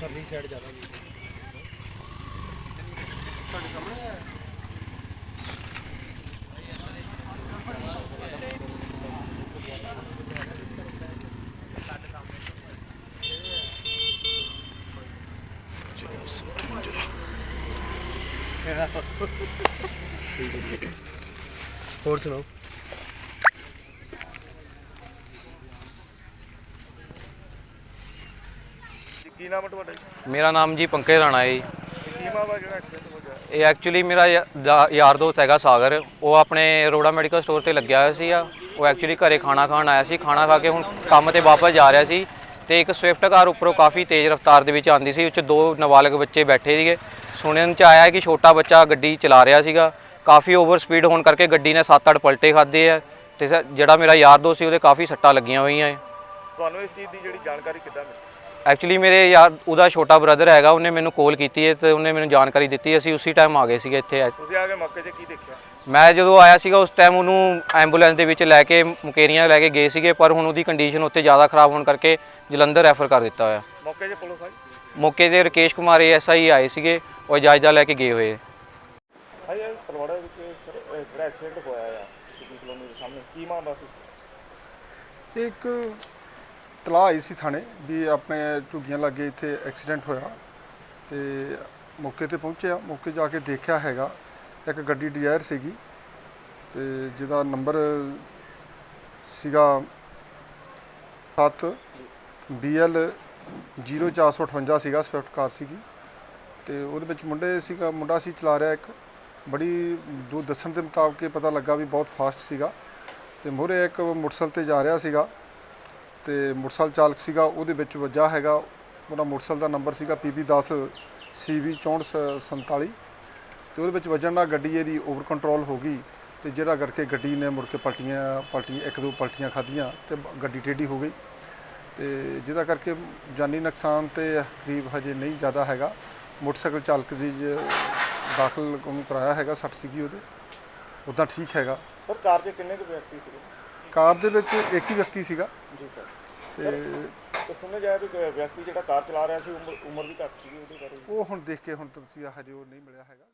ਪਰਲੀ ਸਾਈਡ ਜ਼ਿਆਦਾ ਵੀ ਹੋਰ ਸੁਣਾਓ? ਕੀ ਨਾਮ ਹੈ ਤੁਹਾਡਾ ਜੀ? ਮੇਰਾ ਨਾਮ ਜੀ ਪੰਕਜ ਰਾਣਾ ਹੈ ਜੀ। ਕੀ ਮਾਮਲਾ ਜਿਹੜਾ ਐਕਸੀਡੈਂਟ ਹੋ ਗਿਆ ਇਹ ਐਕਚੁਅਲੀ ਮੇਰਾ ਯਾ- ਦਾ- ਯਾਰ ਦੋਸਤ ਹੈਗਾ ਸਾਗਰ। ਉਹ ਆਪਣੇ ਰੋੜਾ ਮੈਡੀਕਲ ਸਟੋਰ ਤੇ ਲੱਗਿਆ ਹੋਇਆ ਸੀਗਾ। ਉਹ ਐਕਚੁਅਲੀ ਘਰੇ ਖਾਣਾ ਖਾਣ ਆਇਆ ਸੀ। ਖਾਣਾ ਖਾ ਕੇ ਹੁਣ ਕੰਮ ਤੇ ਵਾਪਸ ਜਾ ਰਿਹਾ ਸੀ। ਤੇ ਇੱਕ ਸਵਿਫਟ ਕਾਰ ਉੱਪਰੋਂ ਕਾਫੀ ਤੇਜ਼ ਰਫ਼ਤਾਰ ਦੇ ਵਿੱਚ ਆਂਦੀ ਸੀ। ਉੱਚ ਦੋ ਨਾਬਾਲਗ ਬੱਚੇ ਬੈਠੇ ਸੀਗੇ। ਸੁਣਨ ਚ ਆਇਆ ਕਿ ਛੋਟਾ ਬੱਚਾ ਗੱਡੀ ਚਲਾ ਰਿਹਾ ਸੀਗਾ। ਕਾਫੀ ਓਵਰ ਸਪੀਡ ਹੋਣ ਕਰਕੇ ਗੱਡੀ ਨੇ 7-8 ਪਲਟੇ ਖਾਦੇ ਆ। ਤੇ ਸ- ਜਿਹੜਾ ਮੇਰਾ ਯਾਰ ਦੋਸਤ ਸੀ ਉਹਦੇ ਕਾਫੀ ਸੱਟਾਂ ਲੱਗੀਆਂ ਹੋਈਆਂ ਹੈ ਤੁਹਾਨੂੰ ਇਸ ਚੀਜ਼ ਦੀ ਜਿਹੜੀ ਜਾਣਕਾਰੀ ਕਿੱਦਾਂ ਮਿਲੀ? ਐਕਚੁਅਲੀ ਮੇਰੇ ਯਾਰ ਉਹਦਾ ਛੋਟਾ ਬ੍ਰਦਰ ਹੈਗਾ ਉਹਨੇ ਮੈਨੂੰ ਕਾਲ ਕੀਤੀ ਹੈ ਤੇ ਉਹਨੇ ਮੈਨੂੰ ਜਾਣਕਾਰੀ ਦਿੱਤੀ ਅਸੀਂ ਉਸੇ ਟਾਈਮ ਆ ਗਏ ਸੀਗੇ ਇੱਥੇ। ਤੁਸੀਂ ਆ ਕੇ ਮੌਕੇ 'ਤੇ ਕੀ ਦੇਖਿਆ? ਮੈਂ ਜਦੋਂ ਆਇਆ ਸੀਗਾ ਉਸ ਟਾਈਮ ਉਹਨੂੰ ਐਂਬੂਲੈਂਸ ਦੇ ਵਿੱਚ ਲੈ ਕੇ ਮੁਕੇਰੀਆਂ ਲੈ ਕੇ ਗਏ ਸੀਗੇ ਪਰ ਹੁਣ ਉਹਦੀ ਕੰਡੀਸ਼ਨ ਉੱਥੇ ਜ਼ਿਆਦਾ ਖਰਾਬ ਹੋਣ ਕਰਕੇ ਜਲੰਧਰ ਰੈਫਰ ਕਰ ਦਿੱਤਾ ਹੋਇਆ। ਮੌਕੇ 'ਤੇ ਪੁਲਿਸ ਆਈ? ਮੌਕੇ ਤੇ ਰਕੇਸ਼ ਕੁਮਾਰ ਐਸਆਈ ਆਏ ਸੀਗੇ ਉਹ ਇਜਾਜ਼ਤ ਲੈ ਕੇ ਗਏ ਹੋਏ। ਹਾਂ ਇਹ ਤਲਵਾੜਾ ਵਿੱਚ ਜਿਹੜਾ ਐਕਸੀਡੈਂਟ ਹੋਇਆ ਆ ਸਿਟੀ ਕਲੋਨੀ ਦੇ ਸਾਹਮਣੇ। ਕੀ ਮਾਮਲਾ ਸੀ? ਇੱਕ ਤਲਾਹ ਆਈ ਸੀ ਥਾਣੇ ਵੀ ਆਪਣੇ ਝੁੱਗੀਆਂ ਲੱਗੇ ਇੱਥੇ ਐਕਸੀਡੈਂਟ ਹੋਇਆ ਤੇ ਮੌਕੇ ਤੇ ਪਹੁੰਚਿਆ। ਮੌਕੇ ਜਾ ਕੇ ਦੇਖਿਆ ਹੈਗਾ, ਇੱਕ ਗੱਡੀ ਡਿਜ਼ਾਇਰ ਸੀਗੀ ਤੇ ਜਿਹਦਾ ਨੰਬਰ ਸੀਗਾ 7 BL 0458 ਸੀਗਾ, ਸਵਿਫਟ ਕਾਰ ਸੀਗੀ ਤੇ ਉਹਦੇ ਵਿੱਚ ਮੁੰਡੇ ਸੀਗਾ, ਮੁੰਡਾ ਸੀ ਚਲਾ ਰਿਹਾ ਇੱਕ। ਬੜੀ ਦੋ ਦੱਸਣ ਦੇ ਮੁਤਾਬਕ ਪਤਾ ਲੱਗਾ ਵੀ ਬਹੁਤ ਫਾਸਟ ਸੀਗਾ ਤੇ ਮੋਰੇ ਇੱਕ ਮੋਟਰਸਾਈਕਲ ਤੇ ਜਾ ਰਿਹਾ ਸੀਗਾ। ਤੇ ਮੋਟਰਸਾਈਕਲ ਚਾਲਕ ਸੀਗਾ, ਉਹਦੇ ਵਿੱਚ ਵੱਜਾ ਹੈਗਾ। ਉਹਦਾ ਮੋਟਰਸਾਈਕਲ ਦਾ ਨੰਬਰ ਸੀਗਾ PB10 CV 6447 ਤੇ ਉਹਦੇ ਵਿੱਚ ਵੱਜਣ ਨਾਲ ਗੱਡੀ ਇਹਦੀ ਓਵਰ ਕੰਟਰੋਲ ਹੋ ਗਈ ਤੇ ਜਿਹੜਾ ਕਰਕੇ ਗੱਡੀ ਨੇ ਮੁੜ ਕੇ ਪਲਟੀਆਂ, ਪਲਟੀ, ਇੱਕ ਦੋ ਪਲਟੀਆਂ ਖਾਧੀਆਂ ਤੇ ਗੱਡੀ ਟੇਢੀ ਹੋ ਗਈ। ਤੇ ਜਿਹਦਾ ਕਰਕੇ ਜਾਨੀ ਨੁਕਸਾਨ ਤੇ ਕਰੀਬ ਹਜੇ ਨਹੀਂ ਜ਼ਿਆਦਾ ਹੈਗਾ। ਮੋਟਰਸਾਈਕਲ ਚਾਲਕ ਦੀ ਜ- ਦਾਖਲ ਉਹਨੂੰ ਕਰਾਇਆ ਹੈਗਾ, ਸੱਟ ਸੀਗੀ ਉਹਦੇ। ਉਦਾਂ ਠੀਕ ਹੈਗਾ। ਸਰ, ਕਾਰ 'ਚ ਕਿੰਨੇ ਕੁ ਵਿਅਕਤੀ ਸੀਗੇ? ਕਾਰ ਦੇ ਵਿੱਚ ਇੱਕ ਹੀ ਵਿਅਕਤੀ ਸੀਗਾ। ਜੀ ਸਰ। ਤੇ ਸੁਣਿਆ ਜਾਏ ਵੀ ਕਿ ਵਿਅਕਤੀ ਜਿਹੜਾ ਕਾਰ ਚਲਾ ਰਿਹਾ ਸੀ ਉਮਰ ਉਮਰ ਵੀ ਘੱਟ ਸੀਗੀ ਉਹਦੇ ਬਾਰੇ। ਉਹ ਹੁਣ ਦੇਖ ਕੇ ਹੁਣ ਤੁਸੀਂ ਹਜੇ ਉਹ ਨਹੀਂ ਮਿਲਿਆ ਹੈਗਾ।